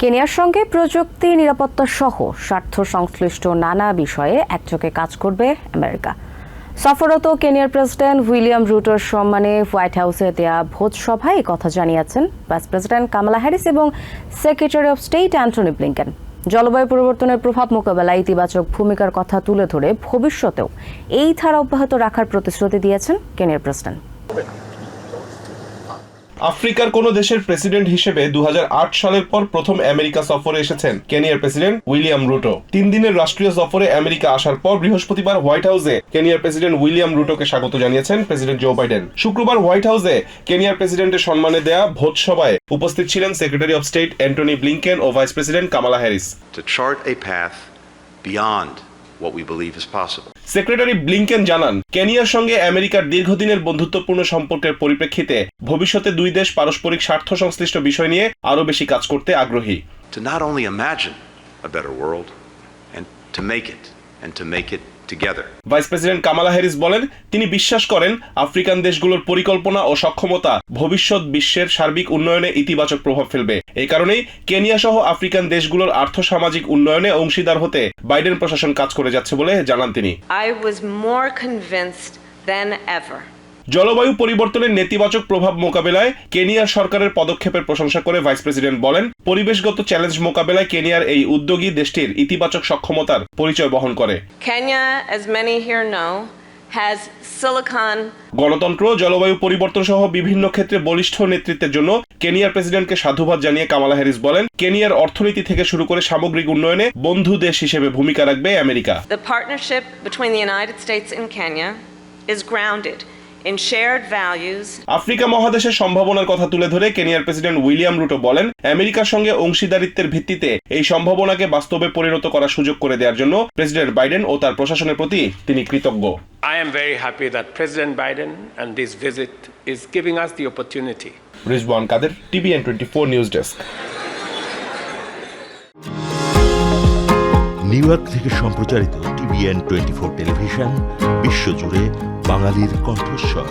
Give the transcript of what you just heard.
কেনিয়ার সঙ্গে প্রযুক্তি নিরাপত্তা সহ স্বার্থ সংশ্লিষ্ট নানা বিষয়ে একযোগে কাজ করবে আমেরিকা। সফররত কেনিয়ার প্রেসিডেন্ট উইলিয়াম রুটোর সম্মানে হোয়াইট হাউসে দেয়া ভোজ সভায় কথা জানিয়েছেন ভাইস প্রেসিডেন্ট কামালা হ্যারিস এবং secretary of state Antony Blinken. জলবায়ু পরিবর্তনের প্রভাব মোকাবেলায় ইতিবাচক ভূমিকার কথা তুলে ধরে ভবিষ্যতেও এই ধারা অব্যাহত রাখার প্রতিশ্রুতি দিয়েছেন কেনিয়ার প্রেসিডেন্ট। আফ্রিকার কোন দেশের প্রেসিডেন্ট হিসেবে দুহাজার আট সালের পর প্রথম আমেরিকা সফরে এসেছেন কেনিয়ার প্রেসিডেন্ট উইলিয়াম রুটো। তিন দিনের রাষ্ট্রীয় সফরে আমেরিকা আসার পর বৃহস্পতিবার হোয়াইট হাউসে কেনিয়ার প্রেসিডেন্ট উইলিয়াম রুটোকে স্বাগত জানিয়েছেন প্রেসিডেন্ট জো বাইডেন। শুক্রবার হোয়াইট হাউসে কেনিয়ার প্রেসিডেন্টের সম্মানে দেয়া ভোজ সভায় উপস্থিত ছিলেন secretary of state Antony Blinken O vice president Kamala Harris. Beyond what we believe is possible. Secretary Blinken জানান কেনিয়ার সঙ্গে আমেরিকার দীর্ঘদিনের বন্ধুত্বপূর্ণ সম্পর্কের পরিপ্রেক্ষিতে ভবিষ্যতে দুই দেশ পারস্পরিক স্বার্থ সংশ্লিষ্ট বিষয় নিয়ে আরও বেশি কাজ করতে আগ্রহী To not only imagine a better world, and to make it, and to make it together. Vice president Kamala Harris বলেন তিনি বিশ্বাস করেন আফ্রিকান দেশগুলোর পরিকল্পনা ও সক্ষমতা ভবিষ্যৎ বিশ্বের সার্বিক উন্নয়নে ইতিবাচক প্রভাব ফেলবে এই কারণেই কেনিয়া সহ আফ্রিকান দেশগুলোর আর্থসামাজিক উন্নয়নে অংশীদার হতে বাইডেন প্রশাসন কাজ করে যাচ্ছে বলে জানান তিনি I was more convinced than ever জলবায়ু পরিবর্তনের নেতিবাচক প্রভাব মোকাবেলায় কেনিয়ার সরকারের পদক্ষেপের প্রশংসা করে ভাইস প্রেসিডেন্ট বলেন পরিবেশগত চ্যালেঞ্জ মোকাবেলায় কেনিয়ার এই উদ্যোগী দেশটির ইতিবাচক সক্ষমতার পরিচয় বহন করে। Kenya, as many here know, has silicon গণতন্ত্র জলবায়ু পরিবর্তন সহ বিভিন্ন ক্ষেত্রে বলিষ্ঠ নেতৃত্বের জন্য কেনিয়ার প্রেসিডেন্টকে সাধুবাদ জানিয়ে কামালা হ্যারিস বলেন কেনিয়ার অর্থনীতি থেকে শুরু করে সামগ্রিক উন্নয়নে বন্ধু দেশ হিসেবে ভূমিকা রাখবে America. The partnership between the United States and Kenya is grounded in shared values. Africa মহাদেশের সম্ভাবনার কথা তুলে ধরে কেনিয়ার প্রেসিডেন্ট উইলিয়াম রুটো বলেন আমেরিকার সঙ্গে অংশীদারিত্বের ভিত্তিতে এই সম্ভাবনাকে বাস্তবে পরিণত করার সুযোগ করে দেওয়ার জন্য প্রেসিডেন্ট বাইডেন ও তার প্রশাসনের প্রতি তিনি কৃতজ্ঞ। I am very happy that President Biden and this visit is giving us the opportunity. Rizwan Kader TVN twenty four news desk New York থেকে সম্প্রচারিত টিভিএন টোয়েন্টি ফোর টেলিভিশন বিশ্বজুড়ে বাঙালির কণ্ঠস্বর।